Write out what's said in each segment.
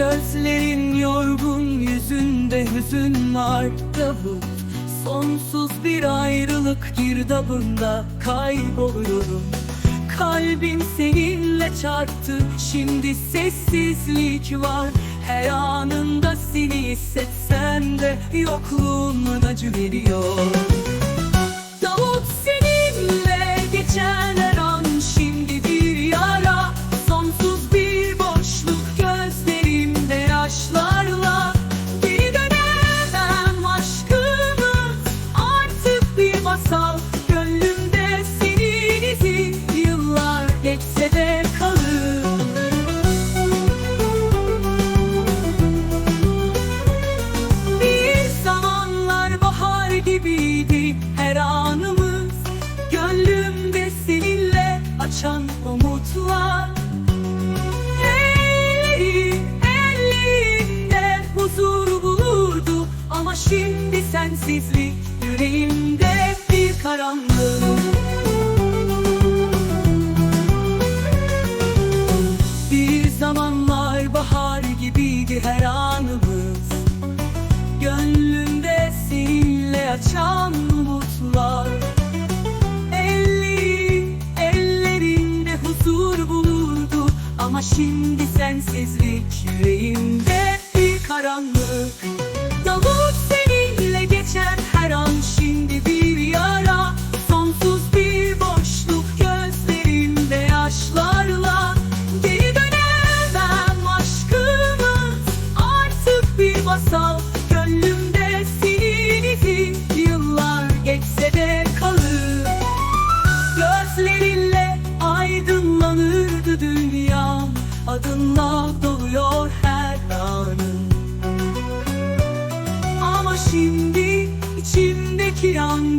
Gözlerin yorgun yüzünde hüzün var. Davul Sonsuz bir ayrılık girdabında kayboluyorum Kalbim seninle çarptı şimdi sessizlik var. Her anında seni hissetsem de yokluğun acı veriyor. Gibiydi her anımız. Gönlümde seninle açan umutlar. Ellerin ellerinde huzur bulurdu. Ama şimdi sensizlik yüreğimde bir karanlık seninle açan umutlar Ellerin, ellerinde huzur bulurdu. Ama şimdi sensizlik yüreğimde bir karanlık. Davut seninle geçen her an. Şimdi bir yara Sonsuz bir boşluk gözlerimde yaşlarla. Geri dönemem aşkımız artık bir masal Gözlerinle aydınlanırdı dünyam Adınla doluyor her anım Ama şimdi içimdeki yangın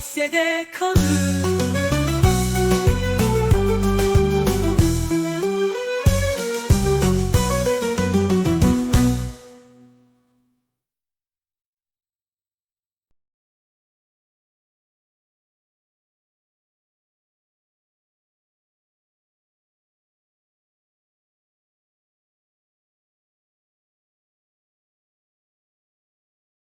hissede kalır